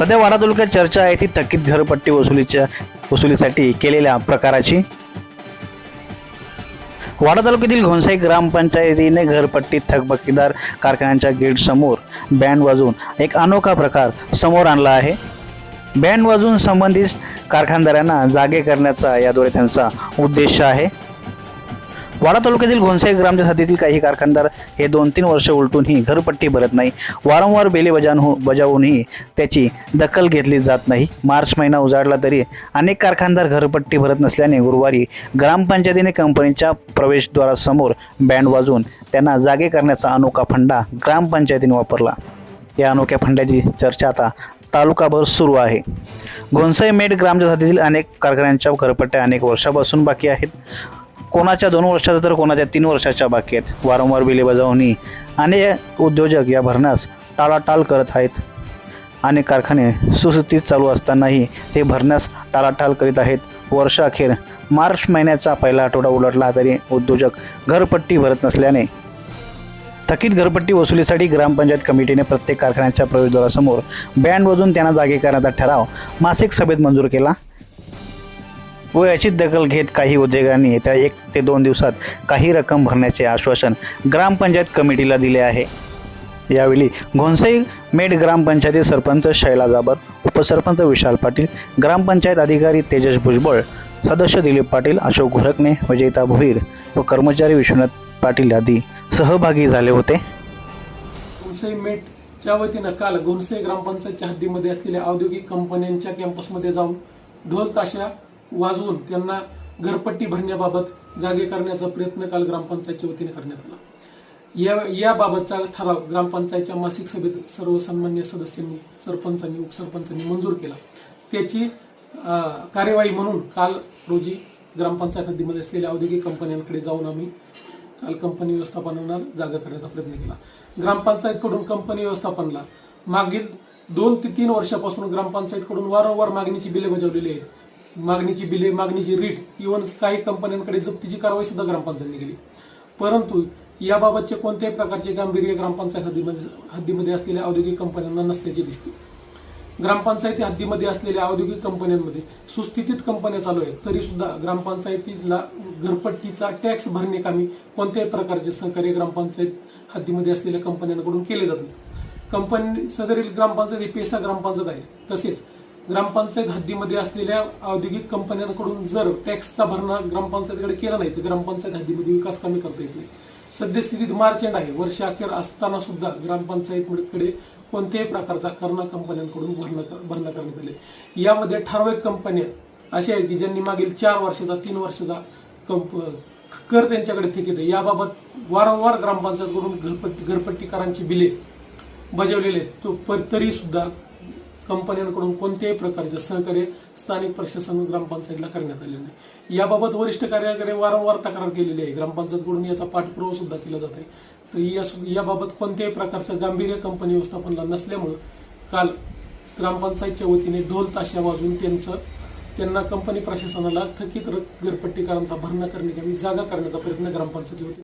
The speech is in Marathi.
सध्या वाडा तालुक्यात चर्चा आहे ती थकीत घरपट्टी वसुलीच्या वसुलीसाठी केलेल्या प्रकाराची. वाडा तालुक्यातील घोणसाई ग्रामपंचायतीने घरपट्टी थकबकीदार कारखान्यांच्या गेटसमोर बँड वाजवून एक अनोखा प्रकार समोर आणला आहे. बँड वाजवून संबंधित कारखानदारांना जागे करण्याचा याद्वारे त्यांचा उद्देश आहे. वाडा तालुक्यातील घोणसाई ग्रामच्या हद्दीतील काही कारखानदार हे दोन तीन वर्ष उलटूनही घरपट्टी भरत नाही. वारंवार बेले बजावून बजावूनही त्याची दखल घेतली जात नाही. मार्च महिना उजाडला तरी अनेक कारखानदार घरपट्टी भरत नसल्याने गुरुवारी ग्रामपंचायतीने कंपनीच्या प्रवेशद्वारासमोर बँड वाजवून त्यांना जागे करण्याचा अनोखा फंडा ग्रामपंचायतीने वापरला. या अनोख्या फंड्याची चर्चा आता तालुकाभर सुरू आहे. घोणसाई मेट ग्रामच्या हद्दीतील अनेक कारखान्यांच्या घरपट्ट्या अनेक वर्षापासून बाकी आहेत. कोणाच्या दोन वर्षाच्या तर कोणाच्या तीन वर्षाच्या बाकी आहेत. वारंवार बिले बजावणी. अनेक उद्योजक या भरण्यास टाळाटाळ करत आहेत. अनेक कारखाने सुस्थितीत चालू असतानाही ते भरण्यास टाळाटाळ करीत आहेत. वर्षाअखेर मार्च महिन्याचा पहिला आठवडा उलटला तरी उद्योजक घरपट्टी भरत नसल्याने थकीत घरपट्टी वसुलीसाठी ग्रामपंचायत कमिटीने प्रत्येक कारखान्याच्या प्रवेशद्वारासमोर बँड वाजून त्यांना जागे करण्याचा ठराव मासिक सभेत मंजूर केला. व याची दखल घेत काही उद्योगांनी येत्या एक ते दोन दिवसात काही रक्कम भरण्याचे आश्वासन ग्रामपंचायत कमिटीला दिले आहे. यावेळी घोणसाई मेट ग्रामपंचायती सरपंच शैला जाबर उपसरपंच विशाल पाटील ग्रामपंचायत अधिकारी तेजस भुजबळ सदस्य दिलीप पाटील अशोक घोरकणे विजयता भोईर व कर्मचारी विश्वनाथ पाटील आदी सहभागी झाले होते. गुणसाई मेटच्या वतीनं काल गुणसाई ग्रामपंचायतच्या हद्दीमध्ये असलेल्या औद्योगिक कंपन्यांच्या कॅम्पसमध्ये जाऊन ढोल ताशा वाजवून त्यांना घरपट्टी भरण्याबाबत जागे करण्याचा प्रयत्न काल ग्रामपंचायतच्या वतीने करण्यात आला. या याबाबतचा ठराव ग्रामपंचायतच्या मासिक सभेत सर्व सन्मान्य सदस्यांनी सरपंचांनी उपसरपंचांनी मंजूर केला. त्याची कार्यवाही म्हणून काल रोजी ग्रामपंचायत हद्दीमध्ये असलेल्या औद्योगिक कंपन्यांकडे जाऊन आम्ही काल कंपनी व्यवस्थापनाला जागा करण्याचा प्रयत्न केला. ग्रामपंचायतकडून कंपनी व्यवस्थापनला मागील दोन ते तीन वर्षापासून ग्रामपंचायतकडून वारंवार मागणीची बिले बजावलेली आहेत. मागणीची बिले मागणीची रीट इव्हन काही कंपन्यांकडे जप्तीची कारवाई सुद्धा ग्रामपंचायतने केली. परंतु याबाबतचे कोणत्याही प्रकारचे गांभीर्य ग्रामपंचायत हद्दीमध्ये हद्दीमध्ये असलेल्या औद्योगिक कंपन्यांना नसल्याचे दिसते. ग्रामपंचायती हद्दीमध्ये असलेल्या औद्योगिक कंपन्यांमध्ये सुस्थितीत कंपन्या चालू आहेत तरी सुद्धा ग्रामपंचायतीला घरपट्टीचा टॅक्स भरणे कामी कोणत्याही प्रकारचे सहकार्य ग्रामपंचायत हद्दीमध्ये असलेल्या कंपन्यांकडून केले जात नाही. कंपनी सदरील ग्रामपंचायत ही पेसा ग्रामपंचायत आहे. तसेच ग्रामपंचायत हद्दीमध्ये असलेल्या औद्योगिक कंपन्यांकडून जर टॅक्सचा भरणा ग्रामपंचायतीकडे केला नाही तर ग्रामपंचायत हद्दीमध्ये विकास कमी करता येत नाही सद्यस्थितीत मार्च एंड आहे. वर्ष अखेर असताना सुद्धा ग्रामपंचायतीकडे कोणत्याही प्रकारचा करणा कंपन्यांकडून भरणा भरणा करण्यात आले. यामध्ये ठराविक कंपन्या अशा आहेत की ज्यांनी मागील चार वर्षाचा तीन वर्षाचा कंप कर त्यांच्याकडे थकीत आहे. याबाबत वारंवार ग्रामपंचायतकडून घरपट्टी घरपट्टीकरांची बिले बजावलेले आहेत. तो पर तरी सुद्धा कंपन्यांकडून कोणत्याही प्रकारचे सहकार्य स्थानिक प्रशासन ग्रामपंचायतीला करण्यात आलेलं नाही. याबाबत वरिष्ठ कार्यालयाकडे वारंवार तक्रार केलेली आहे. ग्रामपंचायतकडून याचा पाठपुरावा सुद्धा केला जात आहे. तर या याबाबत कोणत्याही प्रकारचं गांभीर्य कंपनी व्यवस्थापनाला नसल्यामुळं काल ग्रामपंचायतच्या वतीने ढोल ताशा वाजवून त्यांचं त्यांना कंपनी प्रशासनाला थकीत र- भरणा करणे जागा करण्याचा प्रयत्न ग्रामपंचायती